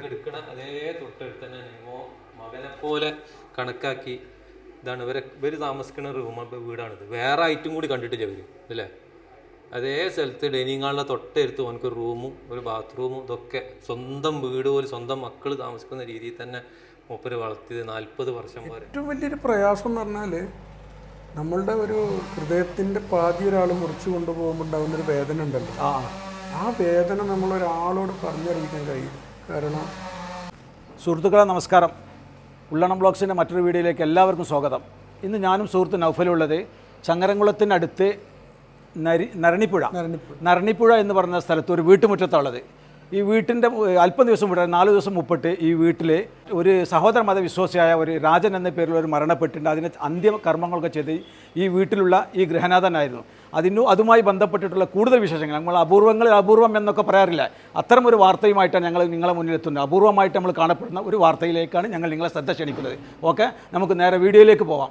എടുക്കണ അതേ തൊട്ടടുത്ത് തന്നെ മകനെ പോലെ കണക്കാക്കി ഇതാണ് ഇവരെ ഇവർ താമസിക്കുന്ന റൂമ വീടാണിത്. വേറെ ഐറ്റും കൂടി കണ്ടിട്ടില്ല ഇവർ. അല്ലേ അതേ സ്ഥലത്ത് ഡൈനിങ് ഹാളിലെ തൊട്ടടുത്ത് ഓനക്ക് റൂമും ഒരു ബാത്റൂമും ഇതൊക്കെ സ്വന്തം വീട് പോലെ സ്വന്തം മക്കൾ താമസിക്കുന്ന രീതിയിൽ തന്നെ മൂപ്പര് വളർത്തിയത് നാൽപ്പത് വർഷം വരെ. ഏറ്റവും വലിയൊരു പ്രയാസം എന്ന് പറഞ്ഞാൽ നമ്മളുടെ ഒരു ഹൃദയത്തിന്റെ പാതി ഒരാൾ മുറിച്ച് കൊണ്ടുപോകുമ്പോൾ ഉണ്ടാകുന്നൊരു വേദന ഉണ്ടല്ലോ. ആ. ആ വേദന നമ്മളൊരാളോട് പറഞ്ഞറിയിക്കാൻ കഴിയും. കാരണം സുഹൃത്തുക്കളെ നമസ്കാരം. ഉള്ളണം ബ്ലോഗ്സിന്റെ മറ്റൊരു വീഡിയോയിലേക്ക് എല്ലാവർക്കും സ്വാഗതം. ഇന്ന് ഞാനും സുഹൃത്ത് നൗഫലുള്ളത് ചങ്ങരംകുളത്തിനടുത്ത് നരി നരണിപ്പുഴ. നരണിപ്പുഴ. എന്ന് പറഞ്ഞ സ്ഥലത്ത് ഒരു വീട്ടുമുറ്റത്തുള്ളത് ഈ വീട്ടിന്റെ അല്പം ദിവസം വിടാൻ നാല് ദിവസം മുപ്പിട്ട് ഈ വീട്ടിൽ ഒരു സഹോദര മതവിശ്വാസിയായ ഒരു രാജൻ എന്ന പേരിൽ ഒരു മരണപ്പെട്ടിട്ടുണ്ട്. അതിന് അന്ത്യ കർമ്മങ്ങളൊക്കെ ചെയ്ത് ഈ വീട്ടിലുള്ള ഈ ഗൃഹനാഥനായിരുന്നു. അതിനു അതുമായി ബന്ധപ്പെട്ടിട്ടുള്ള കൂടുതൽ വിശേഷങ്ങൾ. നമ്മൾ അപൂർവങ്ങളിൽ അപൂർവം എന്നൊക്കെ പറയാറില്ല. അത്തരം ഒരു വാർത്തയുമായിട്ടാണ് ഞങ്ങൾ നിങ്ങളെ മുന്നിലെത്തുന്നത് അപൂർവമായിട്ട് നമ്മൾ കാണപ്പെടുന്ന ഒരു വാർത്തയിലേക്കാണ് ഞങ്ങൾ നിങ്ങളെ ശ്രദ്ധ ക്ഷണിക്കുന്നത്. ഓക്കെ? നമുക്ക് നേരെ വീഡിയോയിലേക്ക് പോവാം.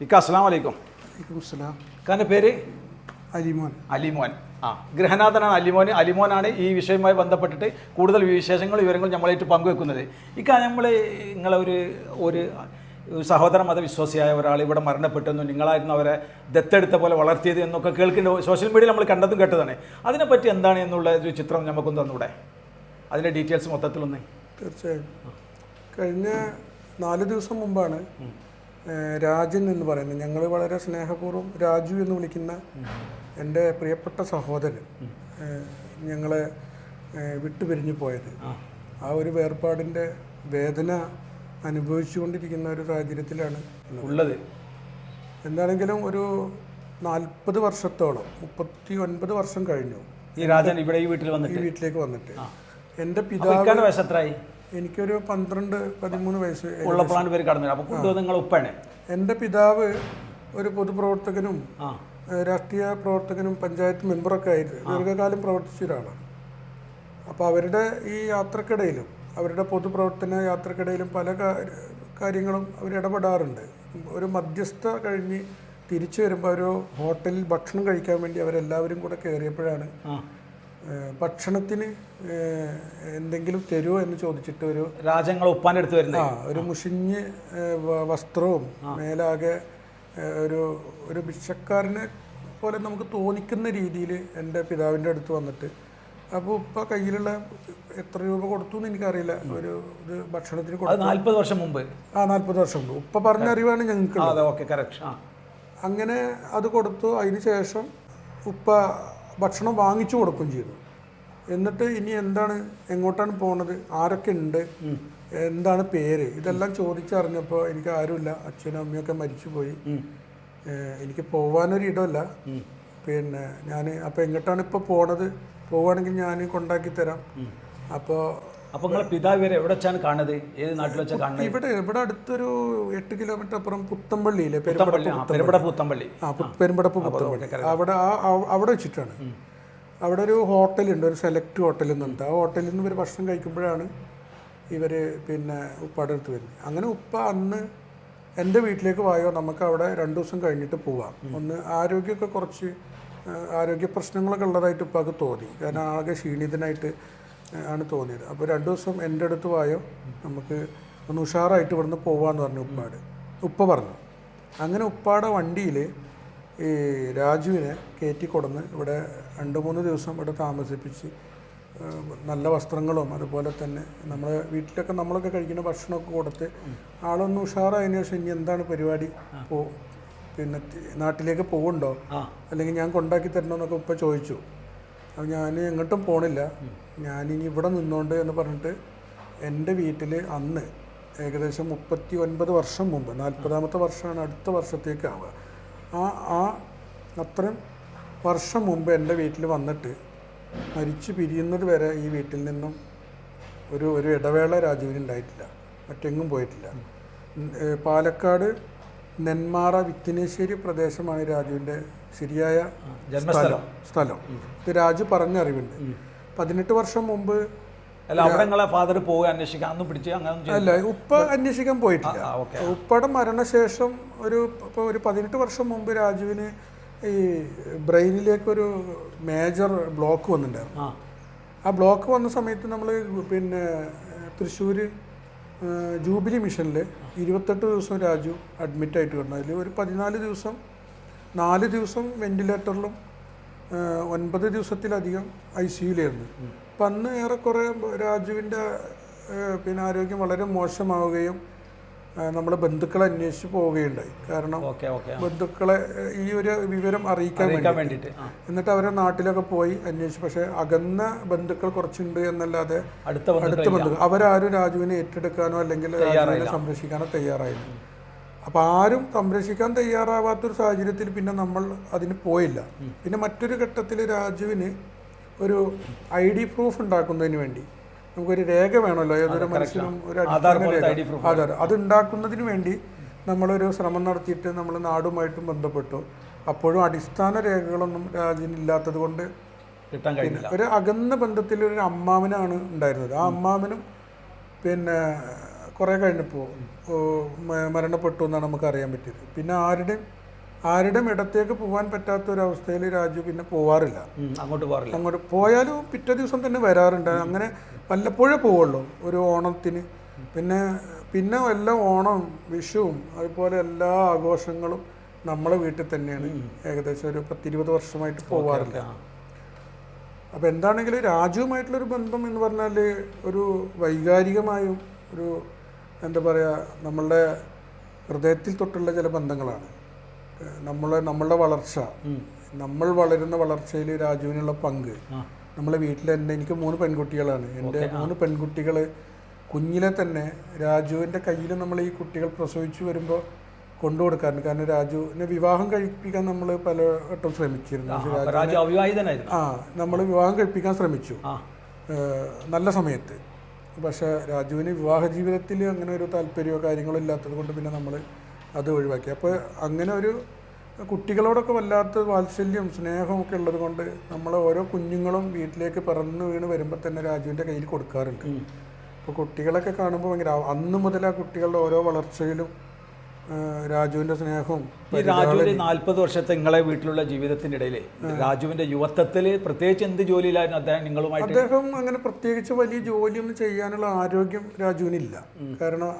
ഇക്ക അസ്സാം വലൈക്കും ഇക്കാന്റെ പേര്? അലിമോൻ. അലിമോൻ. ആ ഗൃഹനാഥനാണ് അലിമോൻ അലിമോനാണ് ഈ വിഷയവുമായി ബന്ധപ്പെട്ടിട്ട് കൂടുതൽ വിശേഷങ്ങളും വിവരങ്ങളും നമ്മളായിട്ട് പങ്കുവെക്കുന്നത്. ഇക്ക നമ്മൾ നിങ്ങളെ ഒരു ഒരു സഹോദര മതവിശ്വാസിയായ ഒരാൾ ഇവിടെ മരണപ്പെട്ടെന്നും നിങ്ങളായിരുന്നു അവരെ ദത്തെടുത്ത പോലെ വളർത്തിയത് എന്നൊക്കെ കേൾക്കുന്ന സോഷ്യൽ മീഡിയയിൽ നമ്മൾ കണ്ടതും കേട്ടതാണ്. അതിനെപ്പറ്റി എന്താണ് എന്നുള്ള ഒരു ചിത്രം നമുക്കൊന്ന് തന്നൂടെ? അതിന്റെ ഡീറ്റെയിൽസ് മൊത്തത്തിലൊന്ന്. തീർച്ചയായും. കഴിഞ്ഞ നാല് ദിവസം മുമ്പാണ് രാജൻ എന്ന് പറയുന്നത് ഞങ്ങൾ വളരെ സ്നേഹപൂർവം രാജു എന്ന് വിളിക്കുന്ന എന്റെ പ്രിയപ്പെട്ട സഹോദരൻ ഞങ്ങളെ വിട്ടുപിരിഞ്ഞു പോയത്. ആ ഒരു വേർപാടിന്റെ വേദന അനുഭവിച്ചുകൊണ്ടിരിക്കുന്ന ഒരു സാഹചര്യത്തിലാണ്. ഉള്ളത്. എന്താണെങ്കിലും ഒരു നാൽപ്പത് വർഷത്തോളം മുപ്പത്തി ഒൻപത് വർഷം കഴിഞ്ഞു. ഈ രാജൻ ഇവിടെ ഈ വീട്ടിൽ വന്നിട്ട്? ഈ വീട്ടിലേക്ക് വന്നിട്ട്. എന്റെ പിതാവ് വയസ്സെത്രയായി എനിക്കൊരു പന്ത്രണ്ട് പതിമൂന്ന് വയസ്സ് ഉള്ളപ്പോഴാണ് പേര് കടന്നത് അപ്പോൾ കൊണ്ടുവന്ന് നിങ്ങൾ ഉപ്പാണ്? എന്റെ പിതാവ് ഒരു പൊതുപ്രവർത്തകനും രാഷ്ട്രീയ പ്രവർത്തകനും പഞ്ചായത്ത് മെമ്പറൊക്കെ ആയിരുന്നു ദീർഘകാലം പ്രവർത്തിച്ച ഒരാളാണ്. അപ്പോൾ അവരുടെ ഈ യാത്രക്കിടയിലും അവരുടെ പൊതുപ്രവർത്തന യാത്രക്കിടയിലും പല കാര്യങ്ങളും അവർ ഇടപെടാറുണ്ട്. ഒരു മധ്യസ്ഥ കഴിഞ്ഞ് തിരിച്ചു വരുമ്പോൾ ഒരു ഹോട്ടലിൽ ഭക്ഷണം കഴിക്കാൻ വേണ്ടി അവരെല്ലാവരും കൂടെ കയറിയപ്പോഴാണ് ഭക്ഷണത്തിന് എന്തെങ്കിലും തരുമോ എന്ന് ചോദിച്ചിട്ട് ഒരു രാജങ്ങൾ ഉപ്പാന്റെ അടുത്ത് വരുന്നത്. ആ ഒരു മുഷിഞ്ഞ് വസ്ത്രവും മേലാകെ ഒരു ഒരു ഭിക്ഷക്കാരനെ പോലെ നമുക്ക് തോന്നിക്കുന്ന രീതിയിൽ എന്റെ പിതാവിന്റെ അടുത്ത് വന്നിട്ട് അപ്പോൾ ഇപ്പൊ കയ്യിലുള്ള എത്ര രൂപ കൊടുത്തു എന്ന് എനിക്കറിയില്ല. ഒരു ഇത് ഭക്ഷണത്തിന് കൊടുത്തു. നാൽപ്പത് വർഷം മുമ്പ്. ആ നാൽപ്പത് വർഷം മുമ്പ്. ഉപ്പ പറഞ്ഞ അറിവാണ് ഞങ്ങൾക്ക് അതെ ഓക്കെ കറക്റ്റ് ആ. അങ്ങനെ അത് കൊടുത്തു. അതിന് ശേഷം ഉപ്പ ഭക്ഷണം വാങ്ങിച്ചു കൊടുക്കുകയും ചെയ്തു. എന്നിട്ട് ഇനി എന്താണ് എങ്ങോട്ടാണ് പോണത്? ആരൊക്കെ ഉണ്ട്? എന്താണ് പേര്? ഇതെല്ലാം ചോദിച്ചറിഞ്ഞപ്പോൾ എനിക്ക് ആരുമില്ല. അച്ഛനും അമ്മയൊക്കെ മരിച്ചുപോയി. എനിക്ക് പോവാനൊരു ഇടമില്ല പിന്നെ ഞാൻ അപ്പോൾ എങ്ങോട്ടാണ് ഇപ്പോൾ പോണത്? പോവുകയാണെങ്കിൽ ഞാൻ കൊണ്ടാക്കി തരാം. അപ്പോൾ അപ്പൊ നിങ്ങളെ പിതാവ് വരെ എവിടെ വെച്ചാണ് കാണുന്നത്? ഏത് നാട്ടിൽ വെച്ചാൽ കാണുന്നത്? ഇവിടെ ഇവിടെ അടുത്തൊരു എട്ട് കിലോമീറ്റർ അപ്പുറം പുത്തമ്പള്ളിയിലെ പുത്തമ്പള്ളി പെരുമ്പടപ്പ് പൂത്തമ്പള്ളി. ആ പെരുമ്പടപ്പ് പുത്തമ്പള്ളി. അവിടെ അവിടെ വെച്ചിട്ടാണ്. അവിടെ ഒരു ഹോട്ടലുണ്ട് ഒരു സെലക്ട് ഹോട്ടൽ എന്നുണ്ട് ആ ഹോട്ടലിൽ നിന്ന് ഇവർ ഭക്ഷണം കഴിക്കുമ്പോഴാണ് ഇവർ പിന്നെ ഉപ്പാടെ അടുത്ത് വരുന്നത്. അങ്ങനെ ഉപ്പ അന്ന് എന്റെ വീട്ടിലേക്ക് വായോ നമുക്ക് അവിടെ രണ്ട് ദിവസം കഴിഞ്ഞിട്ട് പോവാം. ഒന്ന് ആരോഗ്യമൊക്കെ കുറച്ച് ആരോഗ്യ പ്രശ്നങ്ങളൊക്കെ ഉള്ളതായിട്ട് ഇപ്പോൾ അത് തോന്നി. കാരണം ആകെ ക്ഷീണിതനായിട്ട് ആണ് തോന്നിയത്. അപ്പോൾ രണ്ട് ദിവസം എന്റെ അടുത്ത് വായോ നമുക്ക് ഒന്ന് ഉഷാറായിട്ട് ഇവിടുന്ന് പോവാന്ന് പറഞ്ഞു ഉപ്പാട്. ഉപ്പ പറഞ്ഞു. അങ്ങനെ ഉപ്പാടെ വണ്ടിയിൽ ഈ രാജുവിനെ കയറ്റി കൊടുന്ന് ഇവിടെ രണ്ട് മൂന്ന് ദിവസം ഇവിടെ താമസിപ്പിച്ച് നല്ല വസ്ത്രങ്ങളും അതുപോലെ തന്നെ നമ്മളെ വീട്ടിലൊക്കെ നമ്മളൊക്കെ കഴിക്കുന്ന ഭക്ഷണമൊക്കെ കൊടുത്ത് ആളൊന്ന് ഉഷാറായതിനു ശേഷം ഇനി എന്താണ് പരിപാടി? പോ പിന്നെ നാട്ടിലേക്ക് പോകുന്നുണ്ടോ അല്ലെങ്കിൽ ഞാൻ കൊണ്ടാക്കി തരണമെന്നൊക്കെ ഉപ്പ ചോദിച്ചു. അപ്പം ഞാൻ എങ്ങോട്ടും പോണില്ല. ഞാനിനി ഇവിടെ നിന്നോണ്ട് എന്ന് പറഞ്ഞിട്ട് എന്റെ വീട്ടിൽ അന്ന് ഏകദേശം മുപ്പത്തി ഒൻപത് വർഷം മുമ്പ് നാൽപ്പതാമത്തെ വർഷമാണ് അടുത്ത വർഷത്തേക്ക് ആവുക. ആ ആ അത്രയും വർഷം മുമ്പ് എന്റെ വീട്ടിൽ വന്നിട്ട് മരിച്ചു പിരിയുന്നത് വരെ ഈ വീട്ടിൽ നിന്നും ഒരു ഒരു ഇടവേള രാജുവിനുണ്ടായിട്ടില്ല മറ്റെങ്ങും പോയിട്ടില്ല. പാലക്കാട് നെന്മാറ വിത്തിനേശ്വരി പ്രദേശമാണ് രാജുവിന്റെ ശരിയായ സ്ഥലം. സ്ഥലം. ഇത് രാജു പറഞ്ഞ അറിവുണ്ട് പതിനെട്ട് വർഷം മുമ്പ് അല്ല അവിടെ നിങ്ങളെ ഫാദർ അന്വേഷിക്കാൻ അന്ന് പിടിച്ച് അങ്ങനെ അല്ല ഉപ്പ അന്വേഷിക്കാൻ പോയിട്ടില്ല. ഉപ്പയുടെ മരണശേഷം ഒരു ഇപ്പോൾ ഒരു പതിനെട്ട് വർഷം മുമ്പ് രാജുവിന് ഈ ബ്രെയിനിലേക്കൊരു മേജർ ബ്ലോക്ക് വന്നിട്ടുണ്ടായിരുന്നു. ആ. ആ ബ്ലോക്ക് വന്ന സമയത്ത് നമ്മൾ പിന്നെ തൃശ്ശൂർ ജൂബിലി മിഷനിൽ ഇരുപത്തെട്ട് ദിവസം രാജു അഡ്മിറ്റായിട്ട് കിടന്നു അതിൽ ഒരു പതിനാല് ദിവസം നാല് ദിവസം വെന്റിലേറ്ററിലും ഒൻപത് ദിവസത്തിലധികം ഐ സിയുലായിരുന്നു അപ്പം അന്ന് ഏറെക്കുറെ രാജുവിന്റെ പിന്നെ ആരോഗ്യം വളരെ മോശമാവുകയും നമ്മൾ ബന്ധുക്കളെ അന്വേഷിച്ച് പോവുകയുണ്ടായി. കാരണം ബന്ധുക്കളെ ഈ ഒരു വിവരം അറിയിക്കാൻ വേണ്ടിയിട്ട്. എന്നിട്ട് അവരെ നാട്ടിലൊക്കെ പോയി അന്വേഷിച്ചു. പക്ഷേ അകന്ന ബന്ധുക്കൾ കുറച്ചുണ്ട് എന്നല്ലാതെ അടുത്ത ബന്ധുക്കൾ അടുത്ത ബന്ധുക്കൾ. അവരാരും രാജുവിനെ ഏറ്റെടുക്കാനോ അല്ലെങ്കിൽ രാജുവിനെ സംരക്ഷിക്കാനോ തയ്യാറായില്ല. അപ്പോൾ ആരും സംരക്ഷിക്കാൻ തയ്യാറാവാത്തൊരു സാഹചര്യത്തിൽ പിന്നെ നമ്മൾ അതിന് പോയില്ല. പിന്നെ മറ്റൊരു ഘട്ടത്തിൽ രാജുവിന് ഒരു ഐ ഡി പ്രൂഫ് ഉണ്ടാക്കുന്നതിന് വേണ്ടി നമുക്കൊരു രേഖ വേണമല്ലോ. ഏതൊരു മനുഷ്യനും ഒരു അടിസ്ഥാന ഡി ആധാർ അത് ഉണ്ടാക്കുന്നതിന് വേണ്ടി നമ്മളൊരു ശ്രമം നടത്തിയിട്ട് നമ്മൾ നാടുമായിട്ടും ബന്ധപ്പെട്ടു. അപ്പോഴും അടിസ്ഥാന രേഖകളൊന്നും രാജ്യനില്ലാത്തത് കൊണ്ട് കിട്ടാൻ കഴിഞ്ഞില്ല. ഒരു അകന്ന ബന്ധത്തിൽ ഒരു അമ്മാവനാണ് ഉണ്ടായിരുന്നത്. ആ അമ്മാവനും പിന്നെ കുറേ കഴിഞ്ഞപ്പോൾ മരണപ്പെട്ടു എന്നാണ് നമുക്ക് അറിയാൻ പറ്റിയത്. പിന്നെ ആരുടെയും ആരുടെയും ഇടത്തേക്ക് പോകാൻ പറ്റാത്ത ഒരു അവസ്ഥയിൽ രാജു പിന്നെ പോവാറില്ല. അങ്ങോട്ട് പോകാറില്ല അങ്ങോട്ട് പോയാലും പിറ്റേ ദിവസം തന്നെ വരാറുണ്ട്. അങ്ങനെ വല്ലപ്പോഴേ പോവുള്ളൂ. ഒരു ഓണത്തിന്. പിന്നെ പിന്നെ എല്ലാ ഓണം വിഷുവും അതുപോലെ എല്ലാ ആഘോഷങ്ങളും നമ്മളെ വീട്ടിൽ തന്നെയാണ്. ഏകദേശം ഒരു പത്തിരുപത് വർഷമായിട്ട് പോവാറില്ല. അപ്പോൾ എന്താണെങ്കിലും രാജുവുമായിട്ടുള്ളൊരു ബന്ധം എന്ന് പറഞ്ഞാൽ ഒരു വൈകാരികമായും ഒരു എന്താ പറയുക നമ്മളുടെ ഹൃദയത്തിൽ തൊട്ടുള്ള ചില ബന്ധങ്ങളാണ്. നമ്മളെ നമ്മളുടെ വളർച്ച. നമ്മൾ വളരുന്ന വളർച്ചയിൽ രാജുവിനുള്ള പങ്ക്. നമ്മളെ വീട്ടിൽ എന്റെ എനിക്ക് മൂന്ന് പെൺകുട്ടികളാണ്. എന്റെ മൂന്ന് പെൺകുട്ടികൾ കുഞ്ഞിലെ തന്നെ രാജുവിന്റെ കയ്യിൽ നമ്മൾ ഈ കുട്ടികൾ പ്രസവിച്ചു വരുമ്പോൾ കൊണ്ടു കൊടുക്കാറുണ്ട്. കാരണം രാജുവിനെ വിവാഹം കഴിപ്പിക്കാൻ നമ്മൾ പലവട്ടം ശ്രമിച്ചിരുന്നു. ആ നമ്മൾ വിവാഹം കഴിപ്പിക്കാൻ ശ്രമിച്ചു. നല്ല സമയത്ത്. പക്ഷേ രാജുവിന് വിവാഹ ജീവിതത്തിൽ അങ്ങനെ ഒരു താല്പര്യമോ കാര്യങ്ങളോ ഇല്ലാത്തത് കൊണ്ട് പിന്നെ നമ്മൾ അത് ഒഴിവാക്കി. അപ്പോൾ അങ്ങനെ ഒരു കുട്ടികളോടൊക്കെ വല്ലാത്ത വാത്സല്യം സ്നേഹമൊക്കെ ഉള്ളത് കൊണ്ട് നമ്മൾ ഓരോ കുഞ്ഞുങ്ങളും വീട്ടിലേക്ക് പിറന്നു വീണ് വരുമ്പോൾ തന്നെ രാജുവിന്റെ കയ്യിൽ കൊടുക്കാറുണ്ട്. അപ്പോൾ കുട്ടികളൊക്കെ കാണുമ്പോൾ ഭയങ്കര അന്ന് മുതൽ ആ കുട്ടികളുടെ ഓരോ വളർച്ചയിലും രാജുവിന്റെ രാജുവിന്റെ സ്നേഹവും ഈ രാജുവിന്റെ നാല്പത് വർഷത്തെ നിങ്ങളെ വീട്ടിലുള്ള ജീവിതത്തിന്റെ ഇടയിൽ രാജുവിന്റെ യുവത്വത്തിൽ പ്രത്യേകിച്ച് എന്ത് ജോലിയിലായിരുന്നു അദ്ദേഹം നിങ്ങളുമായിട്ട്? അദ്ദേഹം അങ്ങനെ പ്രത്യേകിച്ച് വലിയ ജോലിയൊന്നും ചെയ്യാനുള്ള ആരോഗ്യം രാജുവിനില്ല. കാരണം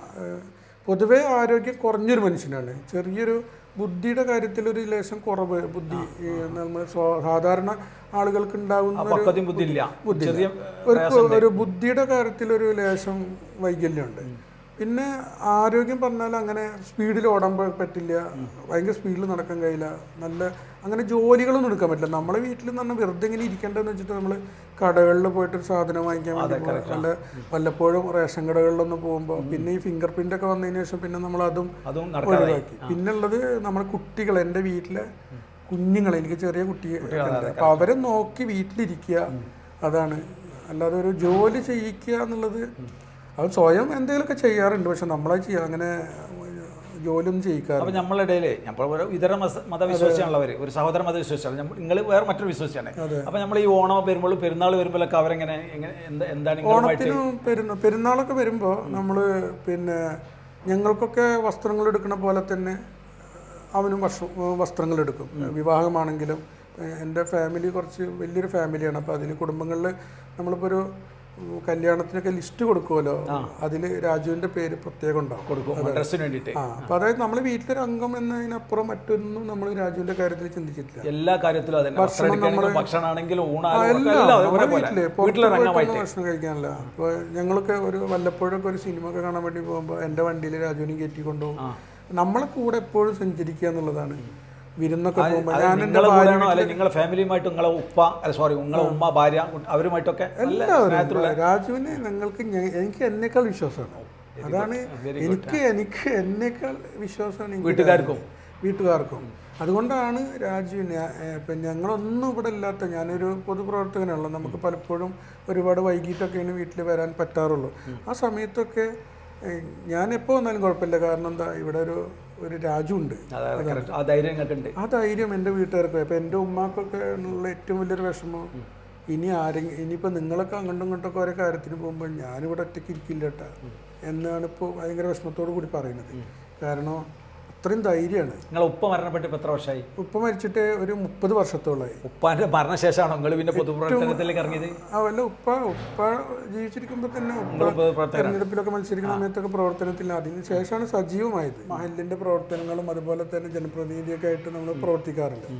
പൊതുവേ ആരോഗ്യം കുറഞ്ഞൊരു മനുഷ്യനാണ്. ചെറിയൊരു ബുദ്ധിയുടെ കാര്യത്തിൽ ഒരു ലേശം കുറവ് ബുദ്ധി നമ്മൾ സാധാരണ ആളുകൾക്ക് ഉണ്ടാകുന്ന ഒരു ബുദ്ധിയുടെ കാര്യത്തിൽ ഒരു ലേശം വൈകല്യമുണ്ട്. പിന്നെ ആരോഗ്യം പറഞ്ഞാൽ അങ്ങനെ സ്പീഡിൽ ഓടാൻ പറ്റില്ല. ഭയങ്കര സ്പീഡിൽ നടക്കാൻ കഴിയില്ല. നല്ല അങ്ങനെ ജോലികളൊന്നും എടുക്കാൻ പറ്റില്ല. നമ്മളെ വീട്ടിൽ നിന്ന് പറഞ്ഞാൽ വെറുതെ ഇങ്ങനെ ഇരിക്കേണ്ടതെന്ന് വെച്ചിട്ട് നമ്മൾ കടകളിൽ പോയിട്ട് ഒരു സാധനം വാങ്ങിക്കാൻ വേണ്ടി. വല്ല വല്ലപ്പോഴും റേഷൻ കടകളിലൊന്നും പോകുമ്പോൾ പിന്നെ ഈ ഫിംഗർ പ്രിന്റ് ഒക്കെ വന്നതിന് ശേഷം പിന്നെ നമ്മൾ അതും ഒഴിവാക്കി. പിന്നുള്ളത് നമ്മുടെ കുട്ടികൾ എന്റെ വീട്ടിലെ കുഞ്ഞുങ്ങൾ എനിക്ക് ചെറിയ കുട്ടികളുണ്ട് അപ്പോൾ അവരെ നോക്കി വീട്ടിലിരിക്കുക അതാണ്. അല്ലാതെ ഒരു ജോലി ചെയ്യിക്കുക എന്നുള്ളത് അത് സ്വയം എന്തെങ്കിലുമൊക്കെ ചെയ്യാറുണ്ട്. പക്ഷെ നമ്മളെ ചെയ്യാം അങ്ങനെ ജോലിയൊന്നും ചെയ്യിക്കാറ് അപ്പൊ നമ്മളുടെ ഇടയിലെ നമ്മൾ ഇതര മത- മതവിശ്വാസിയാണുള്ളവർ ഒരു സഹോദര മതവിശ്വാസിയാണ്. നിങ്ങൾ വേറെ മറ്റൊരു വിശ്വാസിയാണ്. അപ്പൊ നമ്മൾ ഈ ഓണം വരുമ്പോൾ പെരുന്നാൾ വരുമ്പോഴൊക്കെ അവരെങ്ങനെ എന്താണ് ഓണത്തിന് ഓണത്തിനും പെരുന്ന പെരുന്നാളൊക്കെ വരുമ്പോൾ നമ്മൾ പിന്നെ ഞങ്ങൾക്കൊക്കെ വസ്ത്രങ്ങൾ എടുക്കുന്ന പോലെ തന്നെ അവനും വസ്ത്രങ്ങൾ എടുക്കും. വിവാഹമാണെങ്കിലും എന്റെ ഫാമിലി കുറച്ച് വലിയൊരു ഫാമിലിയാണ്. അപ്പോൾ അതിൽ കുടുംബങ്ങളിൽ നമ്മളിപ്പോൾ ഒരു കല്യാണത്തിനൊക്കെ ലിസ്റ്റ് കൊടുക്കുമല്ലോ. അതിൽ രാജുവിന്റെ പേര് പ്രത്യേകം ഉണ്ടാവും. കൊടുക്കും ഡ്രസ്സിന് വേണ്ടിയിട്ട്. ആ അപ്പോൾ അതായത് നമ്മൾ വീട്ടിലൊരു അംഗം എന്നതിനപ്പുറം മറ്റൊന്നും നമ്മൾ രാജുവിന്റെ കാര്യത്തിൽ ചിന്തിച്ചിട്ടില്ല. എല്ലാ കാര്യത്തിലും അതന്നെ. ഭക്ഷണം കഴിക്കാനല്ല. അപ്പൊ ഞങ്ങളൊക്കെ ഒരു വല്ലപ്പോഴൊക്കെ ഒരു സിനിമ ഒക്കെ കാണാൻ വേണ്ടി പോകുമ്പോൾ എന്റെ വണ്ടിയിൽ രാജുവിനെ കയറ്റി കൊണ്ടുപോകും നമ്മളെ കൂടെ എപ്പോഴും സഞ്ചരിക്കുക എന്നുള്ളതാണ്. വിരുന്നൊക്കെ പോകുമ്പോൾ ഞാൻ എന്റെ നിങ്ങളെ ഫാമിലിയുമായിട്ട് നിങ്ങളെ ഉപ്പ സോറി നിങ്ങളെ ഉമ്മ ഭാര്യ അവരുമായിട്ടൊക്കെ എല്ലാവരും രാജുവിന് ഞങ്ങൾക്ക് എനിക്ക് എന്നേക്കാൾ വിശ്വാസമാണ്. അതാണ് എനിക്ക് എനിക്ക് എന്നേക്കാൾ വിശ്വാസമാണ് വീട്ടുകാർക്കും? വീട്ടുകാർക്കും. അതുകൊണ്ടാണ് രാജുവിന് ഇപ്പം ഞങ്ങളൊന്നും ഇവിടെ ഇല്ലാത്ത ഞാനൊരു പൊതുപ്രവർത്തകനാണല്ലോ നമുക്ക് പലപ്പോഴും ഒരുപാട് വൈകിട്ടൊക്കെയാണ് വീട്ടിൽ വരാൻ പറ്റാറുള്ളൂ. ആ സമയത്തൊക്കെ ഞാൻ എപ്പോൾ വന്നാലും കുഴപ്പമില്ല. കാരണം എന്താ ഇവിടെ ഒരു ഒരു രാജു ഉണ്ട് അതെ correct. ആ ധൈര്യം ഉണ്ട് ആ ധൈര്യം എന്റെ വീട്ടുകാർക്ക്. ഇപ്പം എന്റെ ഉമ്മാക്കൊക്കെ ഉള്ള ഏറ്റവും വലിയൊരു വിഷമം ഇനി ആരെങ്കിലും ഇനിയിപ്പോൾ നിങ്ങളൊക്കെ അങ്ങോട്ടും ഇങ്ങോട്ടൊക്കെ ഓരോ കാര്യത്തിന് പോകുമ്പോൾ ഞാനിവിടെ ഒറ്റയ്ക്ക് ഇരിക്കില്ല കേട്ടാ എന്നാണ് ഇപ്പോൾ ഭയങ്കര വിഷമത്തോടു കൂടി പറയുന്നത്. കാരണം അത്രയും ധൈര്യമാണ്. നിങ്ങൾ ഉപ്പ മരണപ്പെട്ട് എത്ര വർഷമായി ഉപ്പ മരിച്ചിട്ട് ഒരു മുപ്പത് വർഷത്തോളമായി. ഉപ്പാന്റെ മരണശേഷമാണോ നിങ്ങൾ പിന്നെ പൊതുപ്രവർത്തനത്തിലേക്ക് ഇറങ്ങിയത്? അല്ല ഉപ്പ ഉപ്പ ജീവിച്ചിരിക്കുമ്പോൾ തന്നെ ഉപ്പ തെരഞ്ഞെടുപ്പിലൊക്കെ മത്സരിക്കുന്ന സമയത്തൊക്കെ പ്രവർത്തനത്തിൽ അതിന് ശേഷമാണ് സജീവമായത്. മഹലിന്റെ പ്രവർത്തനങ്ങളും അതുപോലെ തന്നെ ജനപ്രതിനിധിയൊക്കെ ആയിട്ട് നമ്മൾ പ്രവർത്തിക്കാറുണ്ട്.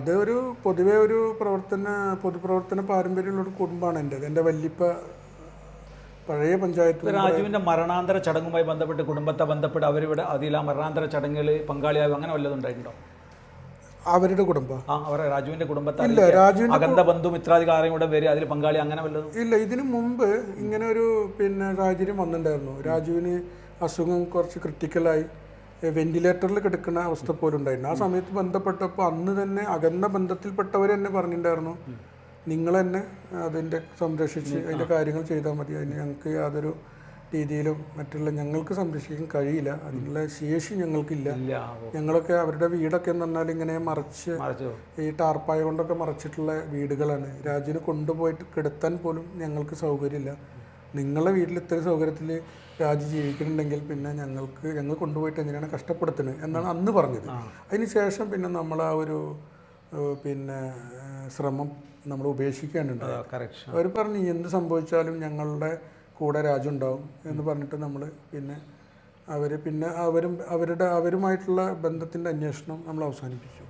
അത് ഒരു പൊതുവെ ഒരു പ്രവർത്തന പൊതുപ്രവർത്തന പാരമ്പര്യമുള്ള ഒരു കുടുംബമാണ് എന്റെ എന്റെ വല്യപ്പ പഴയ പഞ്ചായത്ത് രാജുവിന്റെ മരണാന്തര ചടങ്ങുമായി ബന്ധപ്പെട്ട് കുടുംബത്തെ ബന്ധപ്പെട്ട് അവരിവിടെ അതിൽ ആ മരണാന്തര ചടങ്ങിൽ പങ്കാളിയാകും അങ്ങനെ വല്ലതും ഉണ്ടായിട്ടുണ്ടോ? അവരുടെ കുടുംബം. ആ രാജുവിന്റെ കുടുംബത്തെ ഇല്ല രാജുവിന്റെ അകന്ത ബന്ധു മിത്രാധികാരം കൂടെ വരും അതിൽ പങ്കാളി അങ്ങനെ വല്ലതും? ഇല്ല ഇതിനു മുമ്പ് ഇങ്ങനെ ഒരു പിന്നെ സാഹചര്യം വന്നിട്ടുണ്ടായിരുന്നു. രാജുവിന് അസുഖം കുറച്ച് ക്രിട്ടിക്കലായി വെന്റിലേറ്ററിൽ കിടക്കുന്ന അവസ്ഥ പോലും ഉണ്ടായിരുന്നു ആ സമയത്ത് ബന്ധപ്പെട്ടപ്പോൾ അന്ന് തന്നെ അകന്ന ബന്ധത്തിൽപ്പെട്ടവർ തന്നെ പറഞ്ഞിട്ടുണ്ടായിരുന്നു. നിങ്ങൾ തന്നെ അതിന്റെ സംരക്ഷിച്ച് അതിന്റെ കാര്യങ്ങൾ ചെയ്താൽ മതി. അതിന് ഞങ്ങൾക്ക് യാതൊരു രീതിയിലും മറ്റുള്ള ഞങ്ങൾക്ക് സംരക്ഷിക്കാൻ കഴിയില്ല. അതിനുള്ള ശേഷി ഞങ്ങൾക്കില്ല. ഞങ്ങളൊക്കെ അവരുടെ വീടൊക്കെ എന്ന് പറഞ്ഞാൽ ഇങ്ങനെ മറച്ച് ഈ ടാർപ്പായ കൊണ്ടൊക്കെ മറച്ചിട്ടുള്ള വീടുകളാണ്. രാജുവിനെ കൊണ്ടുപോയിട്ട് കിടത്താൻ പോലും ഞങ്ങൾക്ക് സൗകര്യമില്ല. നിങ്ങളുടെ വീട്ടിൽ ഇത്ര സൗകര്യത്തിൽ രാജു ജീവിക്കുന്നുണ്ടെങ്കിൽ പിന്നെ ഞങ്ങൾക്ക് ഞങ്ങൾ കൊണ്ടുപോയിട്ട് എങ്ങനെയാണ് കഷ്ടപ്പെടുത്തുന്നത് എന്നാണ് അന്ന് പറഞ്ഞത്. അതിനുശേഷം പിന്നെ നമ്മൾ ആ ഒരു പിന്നെ ശ്രമം നമ്മൾ ഉപേക്ഷിക്കാനുണ്ട് കറക്ഷൻ അവർ പറഞ്ഞു എന്ത് സംഭവിച്ചാലും ഞങ്ങളുടെ കൂടെ രാജു ഉണ്ടാവും എന്ന് പറഞ്ഞിട്ട് നമ്മൾ പിന്നെ അവർ പിന്നെ അവരും അവരുടെ അവരുമായിട്ടുള്ള ബന്ധത്തിന്റെ അന്വേഷണം നമ്മൾ അവസാനിപ്പിച്ചു.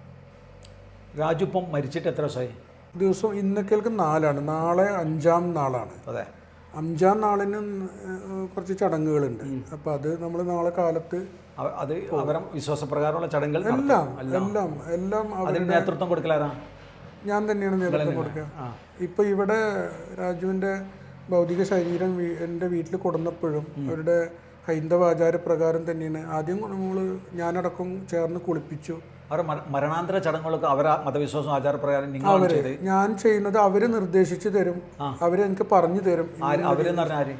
രാജു ഇപ്പം മരിച്ചിട്ട് എത്ര ദിവസമായി? ദിവസം ഇന്നക്കേൽക്ക് നാലാണ്. നാളെ അഞ്ചാം നാളാണ്. അതെ. അഞ്ചാം നാളിന് കുറച്ച് ചടങ്ങുകളുണ്ട്. അപ്പം അത് നമ്മൾ നാളെ കാലത്ത് അത് അവരെ വിശ്വാസപ്രകാരമുള്ള ചടങ്ങുകൾ. എല്ലാം എല്ലാം. എല്ലാം അതിന് നേതൃത്വം കൊടുക്കലാരാണ് ഞാൻ തന്നെയാണ് നേതൃത്വം കൊടുക്കുക. ഇപ്പൊ ഇവിടെ രാജുവിന്റെ ഭൗതിക ശരീരം എന്റെ വീട്ടിൽ കൊടുന്നപ്പോഴും അവരുടെ ഹൈന്ദവ ആചാരപ്രകാരം തന്നെയാണ്. ആദ്യം നമ്മൾ ഞാനടക്കം ചേർന്ന് കുളിപ്പിച്ചു. അവരുടെ മരണാന്തര ചടങ്ങുകളൊക്കെ അവരെ മതവിശ്വാസം ആചാരപ്രകാരം നിങ്ങൾ ഞാൻ ചെയ്യുന്നത് അവർ നിർദ്ദേശിച്ചു തരും. അവരെനിക്ക് പറഞ്ഞു തരും. അവരെന്ന് പറഞ്ഞാൽ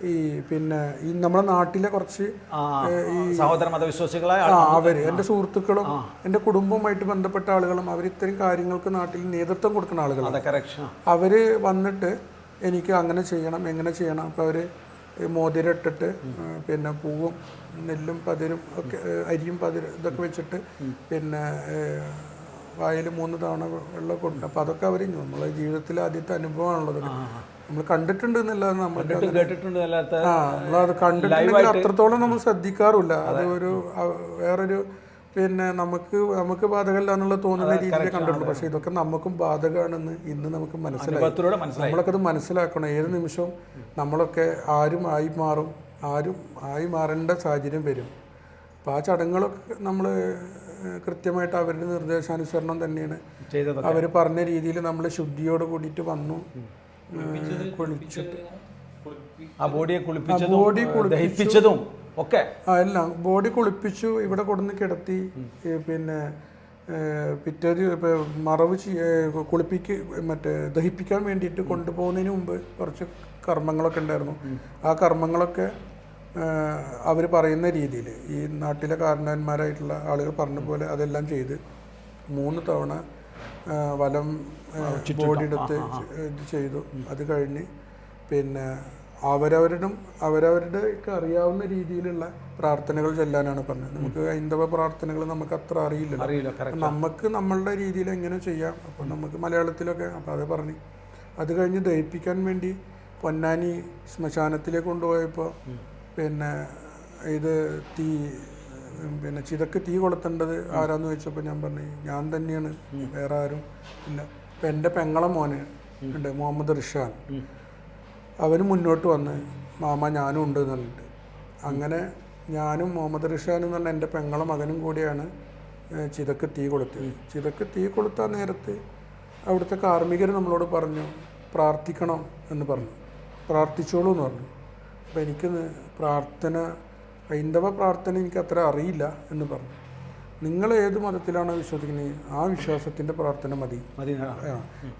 ഈ പിന്നെ ഈ നമ്മുടെ നാട്ടിലെ കുറച്ച് സഹോദര മതവിശ്വാസികളായ അവർ അവർ എന്റെ സുഹൃത്തുക്കളും എന്റെ കുടുംബവുമായിട്ട് ബന്ധപ്പെട്ട ആളുകളും അവർ ഇത്തരം കാര്യങ്ങൾക്ക് നാട്ടിൽ നേതൃത്വം കൊടുക്കുന്ന ആളുകളാണ്. അവർ വന്നിട്ട് എനിക്ക് അങ്ങനെ ചെയ്യണം എങ്ങനെ ചെയ്യണം അപ്പോൾ അവർ മോതിരം ഇട്ടിട്ട് പിന്നെ പൂവും നെല്ലും പതിരും ഒക്കെ അരിയും പതിരും ഇതൊക്കെ വെച്ചിട്ട് പിന്നെ വായിൽ മൂന്ന് തവണ വെള്ളം കൊടുക്കും അപ്പോൾ അതൊക്കെ അവർ നമ്മളെ ജീവിതത്തിലെ ആദ്യത്തെ അനുഭവമാണുള്ളത് നമ്മൾ കണ്ടിട്ടുണ്ട് എന്നല്ലാതെ നമ്മൾ കണ്ടിട്ട് കേട്ടിട്ടുണ്ട് നമ്മളത് കണ്ടിട്ടുണ്ടെങ്കിൽ അത്രത്തോളം നമ്മൾ ശ്രദ്ധിക്കാറില്ല അത്. ഒരു വേറൊരു പിന്നെ നമുക്ക് നമുക്ക് ബാധകമല്ല എന്നുള്ള തോന്നുന്ന രീതിയിൽ കണ്ടിട്ടുള്ളൂ. പക്ഷെ ഇതൊക്കെ നമുക്കും ബാധകമാണെന്ന് ഇന്ന് നമുക്ക് മനസ്സിലായി. നമ്മളൊക്കെ അത് മനസ്സിലാക്കണം. ഏത് നിമിഷവും നമ്മളൊക്കെ ആരും ആയി മാറും. ആരും ആയി മാറേണ്ട സാഹചര്യം വരും. അപ്പോൾ ആ ചടങ്ങുകളൊക്കെ നമ്മൾ കൃത്യമായിട്ട് അവരുടെ നിർദ്ദേശാനുസരണം തന്നെയാണ്. അവർ പറഞ്ഞ രീതിയിൽ നമ്മൾ ശുദ്ധിയോട് കൂടിയിട്ട് വന്നു. കുളിച്ചിട്ട് ആ ബോഡിയെ കുളിപ്പിച്ചതും ബോഡി ദഹിപ്പിച്ചതും ഒക്കെ. എല്ലാം. ബോഡി കുളിപ്പിച്ചു ഇവിടെ കൊടുന്ന് കിടത്തി പിന്നെ പിറ്റേത് പിറ്റേ മറവ് കുളിപ്പിക്ക് മറ്റേ ദഹിപ്പിക്കാൻ വേണ്ടിയിട്ട് കൊണ്ടുപോകുന്നതിന് മുമ്പ് കുറച്ച് കർമ്മങ്ങളൊക്കെ ഉണ്ടായിരുന്നു. ആ കർമ്മങ്ങളൊക്കെ അവർ പറയുന്ന രീതിയിൽ ഈ നാട്ടിലെ കാരണവന്മാരായിട്ടുള്ള ആളുകൾ പറഞ്ഞ പോലെ അതെല്ലാം ചെയ്ത് മൂന്ന് തവണ വലം ബോഡിയെടുത്ത് ഇത് ചെയ്തു. അത് കഴിഞ്ഞ് പിന്നെ അവരവരുടെ അവരവരുടെ ഒക്കെ അറിയാവുന്ന രീതിയിലുള്ള പ്രാർത്ഥനകൾ ചെല്ലാനാണ് പറഞ്ഞത്. നമുക്ക് ഹൈന്ദവ പ്രാർത്ഥനകൾ നമുക്ക് അത്ര അറിയില്ല നമുക്ക് നമ്മളുടെ രീതിയിൽ എങ്ങനെ ചെയ്യാം? അപ്പോൾ നമുക്ക് മലയാളത്തിലൊക്കെ അപ്പോൾ അത് പറഞ്ഞു. അത് കഴിഞ്ഞ് ദഹിപ്പിക്കാൻ വേണ്ടി പൊന്നാനി ശ്മശാനത്തിലേക്ക് കൊണ്ടുപോയപ്പോൾ പിന്നെ ഇത് തീ പിന്നെ ചിതക്ക് തീ കൊളുത്തേണ്ടത് ആരാന്ന് ചോദിച്ചപ്പോൾ ഞാൻ പറഞ്ഞു ഞാൻ തന്നെയാണ് വേറെ ആരും ഇല്ല. ഇപ്പം എന്റെ പെങ്ങളെ മോന് ഉണ്ട് മുഹമ്മദ് റിഷാൻ. അവന് മുന്നോട്ട് വന്ന് മാമ ഞാനും ഉണ്ട് എന്ന് പറഞ്ഞിട്ട്. അങ്ങനെ ഞാനും മുഹമ്മദ് റിഷാൻ എന്ന് പറഞ്ഞ എന്റെ പെങ്ങളെ മകനും കൂടിയാണ് ചിതക്ക് തീ കൊളുത്തിയത് ചിതക്ക് തീ കൊളുത്താൻ നേരത്ത് അവിടുത്തെ കാർമ്മികർ നമ്മളോട് പറഞ്ഞു പ്രാർത്ഥിക്കണം എന്ന് പറഞ്ഞു. പ്രാർത്ഥിച്ചോളൂ എന്ന് പറഞ്ഞു. അപ്പോൾ എനിക്ക് പ്രാർത്ഥന ഹൈന്ദവ പ്രാർത്ഥന എനിക്ക് അത്ര അറിയില്ല എന്ന് പറഞ്ഞു. നിങ്ങൾ ഏത് മതത്തിലാണ് വിശ്വസിക്കുന്നത്? ആ വിശ്വാസത്തിന്റെ പ്രാർത്ഥന മതി.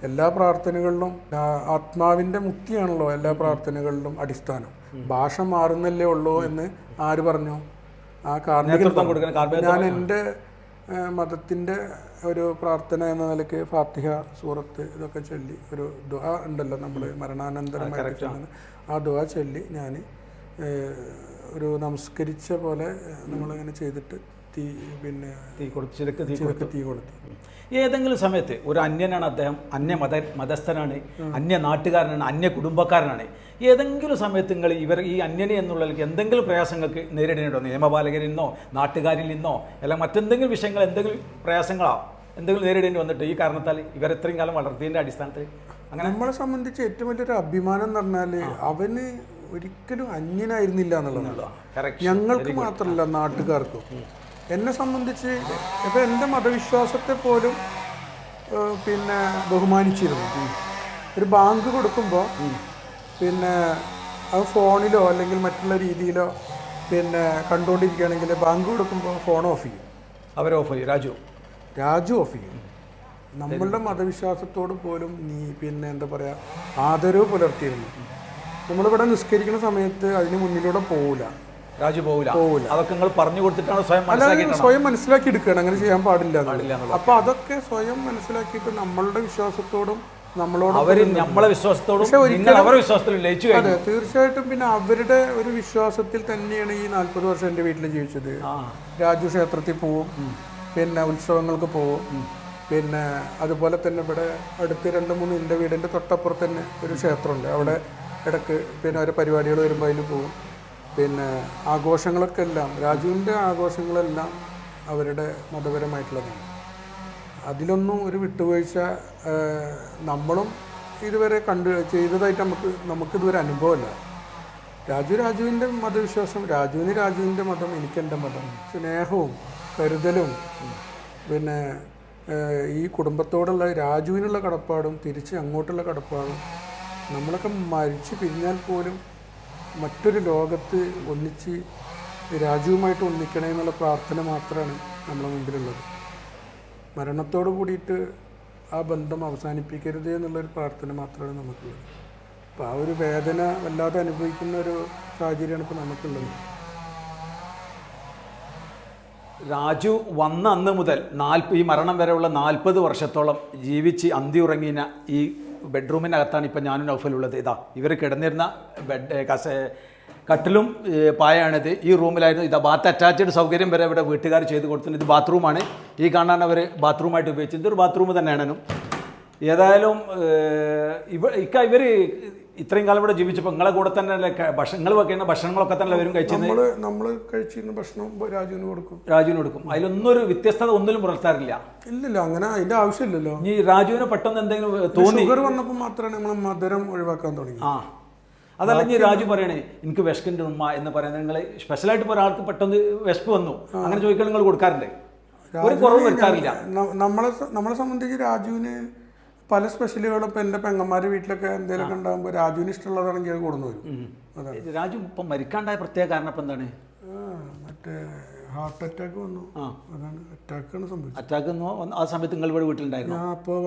എല്ലാ പ്രാർത്ഥനകളിലും ആത്മാവിന്റെ മുക്തിയാണല്ലോ എല്ലാ പ്രാർത്ഥനകളിലും അടിസ്ഥാനം. ഭാഷ മാറുന്നല്ലേ ഉള്ളൂ എന്ന് ആര് പറഞ്ഞു? ആ കാരണം ഞാൻ എന്റെ മതത്തിന്റെ ഒരു പ്രാർത്ഥന എന്ന നിലയ്ക്ക് ഫാത്തിഹ സൂറത്ത് ഇതൊക്കെ ചൊല്ലി ഒരു ദുആ ഉണ്ടല്ലോ നമ്മൾ മരണാനന്തരമായിട്ട് ആ ദുആ ചൊല്ലി ഞാൻ ഒരു നമസ്കരിച്ച പോലെ നമ്മളിങ്ങനെ ചെയ്തിട്ട് തീ പിന്നെ തീ കൊടുത്ത് ചിലക്ക് തീ ചിലക്ക് തീ ഏതെങ്കിലും സമയത്ത് ഒരു അന്യനാണ് അദ്ദേഹം അന്യ മത മതസ്ഥനാണ് അന്യ നാട്ടുകാരനാണ് അന്യ കുടുംബക്കാരനാണ്. ഏതെങ്കിലും സമയത്ത് നിങ്ങൾ ഇവർ ഈ അന്യനെ എന്നുള്ളവർക്ക് എന്തെങ്കിലും പ്രയാസങ്ങൾക്ക് നേരിടേണ്ടോ നിയമപാലകരിൽ നിന്നോ നാട്ടുകാരിൽ നിന്നോ അല്ല മറ്റെന്തെങ്കിലും വിഷയങ്ങൾ എന്തെങ്കിലും പ്രയാസങ്ങളോ എന്തെങ്കിലും നേരിടേണ്ടി വന്നിട്ട് ഈ കാരണത്താൽ ഇവർ ഇത്രയും കാലം വളർത്തിയതിന്റെ അടിസ്ഥാനത്തിൽ? അങ്ങനെ? നമ്മളെ സംബന്ധിച്ച് ഏറ്റവും വലിയൊരു അഭിമാനം എന്ന് പറഞ്ഞാൽ അവന് ഒരിക്കലും അന്യനായിരുന്നില്ല എന്നുള്ളതാണ്. ഞങ്ങൾക്ക് മാത്രമല്ല നാട്ടുകാർക്കും. എന്നെ സംബന്ധിച്ച് ഇപ്പം എന്റെ മതവിശ്വാസത്തെ പോലും പിന്നെ ബഹുമാനിച്ചിരുന്നു. ഒരു ബാങ്ക് കൊടുക്കുമ്പോൾ പിന്നെ അത് ഫോണിലോ അല്ലെങ്കിൽ മറ്റുള്ള രീതിയിലോ പിന്നെ കണ്ടുകൊണ്ടിരിക്കുകയാണെങ്കിൽ ബാങ്ക് കൊടുക്കുമ്പോൾ ഫോൺ ഓഫ് ചെയ്യും. അവർ ഓഫ് ചെയ്യും. രാജു. രാജു ഓഫ് ചെയ്യും. നമ്മളുടെ മതവിശ്വാസത്തോട് പോലും നീ പിന്നെ എന്താ പറയുക ആദരവ് പുലർത്തിയിരുന്നു. നമ്മളിവിടെ നിസ്കരിക്കുന്ന സമയത്ത് അതിന് മുന്നിലൂടെ പോവില്ല രാജു പോകില്ല പോവില്ല. അതൊക്കെ നിങ്ങൾ പറഞ്ഞു കൊടുത്തിട്ടാണ് സ്വയം മനസ്സിലാക്കി സ്വയം മനസ്സിലാക്കി എടുക്കുകയാണ്. അങ്ങനെ ചെയ്യാൻ പാടില്ല. അപ്പൊ അതൊക്കെ സ്വയം മനസ്സിലാക്കിയിട്ട് നമ്മളുടെ വിശ്വാസത്തോടും നമ്മളോട് അവർ നമ്മളെ വിശ്വാസത്തോടും അതെ തീർച്ചയായിട്ടും പിന്നെ അവരുടെ ഒരു വിശ്വാസത്തിൽ തന്നെയാണ് ഈ നാല്പത് വർഷം എന്റെ വീട്ടിൽ ജീവിച്ചത്. രാജു ക്ഷേത്രത്തിൽ പോവും. പിന്നെ ഉത്സവങ്ങൾക്ക് പോവും. പിന്നെ അതുപോലെ തന്നെ ഇവിടെ അടുത്ത് രണ്ട് മൂന്ന് എന്റെ വീടിന്റെ തൊട്ടപ്പുറത്ത് തന്നെ ഒരു ക്ഷേത്രമുണ്ട്. അവിടെ ഇടയ്ക്ക് പിന്നെ ഓരോ പരിപാടികൾ വരുമ്പോൾ അതിൽ പോകും. പിന്നെ ആഘോഷങ്ങളൊക്കെ എല്ലാം രാജുവിന്റെ ആഘോഷങ്ങളെല്ലാം അവരുടെ മതപരമായിട്ടുള്ളതാണ്. അതിലൊന്നും ഒരു വിട്ടുവീഴ്ച നമ്മളും ഇതുവരെ കണ്ട് ചെയ്തതായിട്ട് നമുക്ക് നമുക്കിതുവരെ അനുഭവമല്ല. രാജു രാജുവിന്റെ മതവിശ്വാസം രാജുവിന് രാജുവിന്റെ മതം എനിക്കെന്റെ മതം സ്നേഹവും കരുതലും പിന്നെ ഈ കുടുംബത്തോടുള്ള രാജുവിനുള്ള കടപ്പാടും തിരിച്ച് അങ്ങോട്ടുള്ള കടപ്പാടും നമ്മളൊക്കെ മരിച്ചു പിരിഞ്ഞാൽ പോലും മറ്റൊരു ലോകത്ത് ഒന്നിച്ച് രാജുവുമായിട്ട് ഒന്നിക്കണേ എന്നുള്ള പ്രാർത്ഥന മാത്രമാണ് നമ്മുടെ മുമ്പിലുള്ളത്. മരണത്തോട് കൂടിയിട്ട് ആ ബന്ധം അവസാനിപ്പിക്കരുത് എന്നുള്ളൊരു പ്രാർത്ഥന മാത്രമാണ് നമുക്കുള്ളത്. അപ്പോൾ ആ ഒരു വേദന വല്ലാതെ അനുഭവിക്കുന്ന ഒരു സാഹചര്യമാണ് ഇപ്പോൾ നമുക്കുള്ളത്. രാജു വന്ന അന്ന് മുതൽ നാൽപ്പ ഈ മരണം വരെയുള്ള നാൽപ്പത് വർഷത്തോളം ജീവിച്ച് അന്തി ഉറങ്ങിയ ഈ ബെഡ്റൂമിനകത്താണ് ഇപ്പം ഞാനും നൗഫലുള്ളത്. ഇതാ ഇവർ കിടന്നിരുന്ന ബെഡ് കസ കട്ടിലും പായാണിത് ഈ റൂമിലായിരുന്നു. ഇതാ ബാത്ത് അറ്റാച്ച്ഡ് സൗകര്യം വരെ ഇവിടെ വീട്ടുകാർ ചെയ്ത് കൊടുത്തിട്ടുണ്ട്. ഇത് ബാത്റൂമാണ്. ഈ കാണാൻ അവർ ബാത്റൂമായിട്ട് ഉപയോഗിച്ചത് ഇതൊരു ബാത്റൂം തന്നെയാണെന്നും ഏതായാലും ഇവ ഇക്ക ഇവർ ഇത്രയും കാലം ഇവിടെ ജീവിച്ചപ്പോൾ നിങ്ങളെ കൂടെ തന്നെ അല്ലേ ഭക്ഷണം നിങ്ങൾ വെക്കുന്ന ഭക്ഷണങ്ങളൊക്കെ തന്നെ വരും കഴിച്ചത് നമ്മൾ നമ്മൾ കഴിച്ചിരുന്ന ഭക്ഷണം രാജുവിന് കൊടുക്കും. രാജുവിന് കൊടുക്കും. അതിലൊന്നും ഒരു വ്യത്യസ്തത ഒന്നിലും പുലർത്താറില്ല. ഇല്ലല്ലോ അങ്ങനെ അതിന്റെ ആവശ്യമില്ലല്ലോ. ഈ രാജുവിനെ പെട്ടെന്ന് എന്തെങ്കിലും തോന്നി ഷുഗർ വന്നപ്പോൾ മാത്രമാണ് നമ്മൾ മധുരം ഒഴിവാക്കാൻ തുടങ്ങി ആ. അതല്ല ഇനി രാജു പറയണേ എനിക്ക് വിശക്കിന്റെ ഉമ്മ എന്ന് പറയുന്നത് നിങ്ങൾ സ്പെഷ്യലായിട്ട് ഇപ്പോൾ ഒരാൾക്ക് പെട്ടെന്ന് വിശപ്പ് വന്നു. അങ്ങനെ ചോദിക്കാൻ നിങ്ങൾ കൊടുക്കാറുണ്ട്. ഒരു കുറവ് വരുത്താറില്ല. നമ്മളെ നമ്മളെ സംബന്ധിച്ച് രാജുവിന് പല സ്പെഷ്യലുകളും ഇപ്പം എന്റെ പെങ്ങന്മാരുടെ വീട്ടിലൊക്കെ എന്തെങ്കിലുമൊക്കെ ഉണ്ടാകുമ്പോൾ രാജുവിന് ഇഷ്ടമുള്ളതാണെങ്കിൽ അത് കൊടുന്നു വരും. രാജു ഇപ്പം മരിക്കാണ്ടായ പ്രത്യേക കാരണം ഇപ്പം എന്താണ്? മറ്റേ ഹാർട്ട് അറ്റാക്ക് വന്നു. അതാണ്. അറ്റാക്കാണ് സംഭവിച്ചത്. അറ്റാക്ക് ആ സമയത്ത് നിങ്ങൾ ഇവിടെ വീട്ടിലുണ്ടായിരുന്നു? ഞാൻ അപ്പോൾ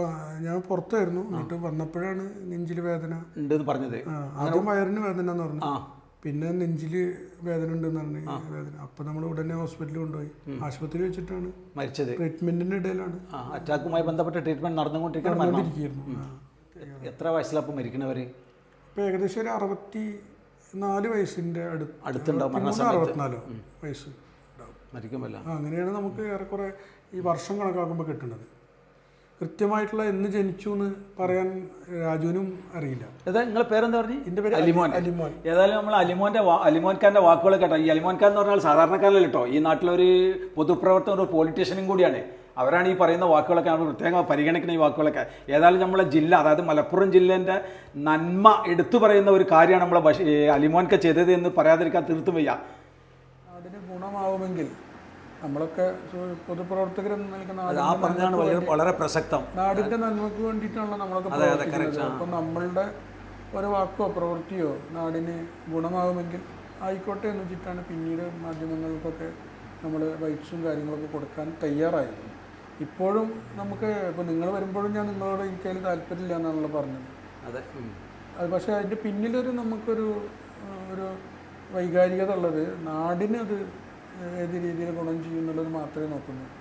ഞാൻ പുറത്തായിരുന്നു. എന്നിട്ട് വന്നപ്പോഴാണ് നെഞ്ചിൽ വേദന. ഉണ്ടെന്ന് പറഞ്ഞത്. ആദ്യം വയറിന് വേദന എന്ന് പറഞ്ഞു. പിന്നെ നെഞ്ചിൽ വേദന ഉണ്ടെന്ന് പറഞ്ഞു വേദന. അപ്പോൾ നമ്മൾ ഉടനെ ഹോസ്പിറ്റലിൽ കൊണ്ടുപോയി. ആശുപത്രി വെച്ചിട്ടാണ്. മരിച്ചത്. ട്രീറ്റ്മെന്റിന്റെ ഇടയിലാണ്. അറ്റാക്കുമായി ബന്ധപ്പെട്ട ട്രീറ്റ്മെന്റ് നടന്നുകൊണ്ടിരിക്കുന്നു. എത്ര വയസ്സിലപ്പം മരിക്കണവര്? ഇപ്പൊ ഏകദേശം ഒരു അറുപത്തി നാല് വയസ്സിന്റെ അടുത്ത്. അടുത്തുണ്ടാവും അറുപത്തിനാലോ വയസ്സ് മരിക്കുമല്ല അങ്ങനെയാണ് നമുക്ക് ഏറെക്കുറെ ഈ വർഷം കണക്കാക്കുമ്പോൾ കിട്ടുന്നത്. കൃത്യമായിട്ടുള്ള എന്ന് ജനിച്ചു എന്ന് പറയാൻ രാജുവിനും അറിയില്ല. ഏതാ നിങ്ങളെ പേരെന്താ പറഞ്ഞു? എന്റെ പേര് അലിമോൻ. അലിമോൻ. ഏതായാലും നമ്മൾ അലിമോന്റെ അലിമോൻ അലിമോൻഖാന്റെ വാക്കുകൾ കേട്ടോ. ഈ അലിമോൻഖാൻ എന്ന് പറഞ്ഞാൽ സാധാരണക്കാരല്ല കേട്ടോ. ഈ നാട്ടിലൊരു പൊതുപ്രവർത്തകൻ ഒരു പൊളിറ്റീഷ്യനും കൂടിയാണ്. അവരാണ് ഈ പറയുന്ന വാക്കുകളൊക്കെ നമ്മൾ പ്രത്യേകം പരിഗണിക്കുന്ന ഈ വാക്കുകളൊക്കെ. ഏതായാലും നമ്മളെ ജില്ല അതായത് മലപ്പുറം ജില്ലേന്റെ നന്മ എടുത്തു പറയുന്ന ഒരു കാര്യമാണ് നമ്മളെ ബഷീ ഈ അലിമോൻക ചെയ്തത് എന്ന് പറയാതിരിക്കാൻ തീർത്തും വയ്യ. അതിന് ഗുണമാവുമെങ്കിൽ നമ്മളൊക്കെ പൊതുപ്രവർത്തകർ പൊതുപ്രവർത്തകരെന്ന് നിൽക്കുന്ന ആ പറഞ്ഞാണ് വളരെ പ്രസക്തം. നാടിന്റെ നന്മയ്ക്ക് വേണ്ടിയിട്ടാണല്ലോ നമ്മളൊക്കെ പ്രവർത്തിക്കുന്നത്. അപ്പം നമ്മളുടെ ഒരു വാക്കോ പ്രവൃത്തിയോ നാടിന് ഗുണമാകുമെങ്കിൽ ആയിക്കോട്ടെ എന്ന് വെച്ചിട്ടാണ് പിന്നീട് മാധ്യമങ്ങൾക്കൊക്കെ നമ്മൾ റൈറ്റ്സും കാര്യങ്ങളൊക്കെ കൊടുക്കാൻ തയ്യാറായത്. ഇപ്പോഴും നമുക്ക് ഇപ്പോൾ നിങ്ങൾ വരുമ്പോഴും ഞാൻ നിങ്ങളോട് എനിക്കതിൽ താല്പര്യമില്ല എന്നാണല്ലോ പറഞ്ഞത്. അതെ. അത് പക്ഷേ അതിന്റെ പിന്നിലൊരു നമുക്കൊരു ഒരു വൈകാരികത ഉള്ളത് നാടിനത് ഏത് രീതിയിൽ ഗുണം ചെയ്യുന്നുള്ളത് മാത്രമേ നോക്കുന്നുള്ളൂ.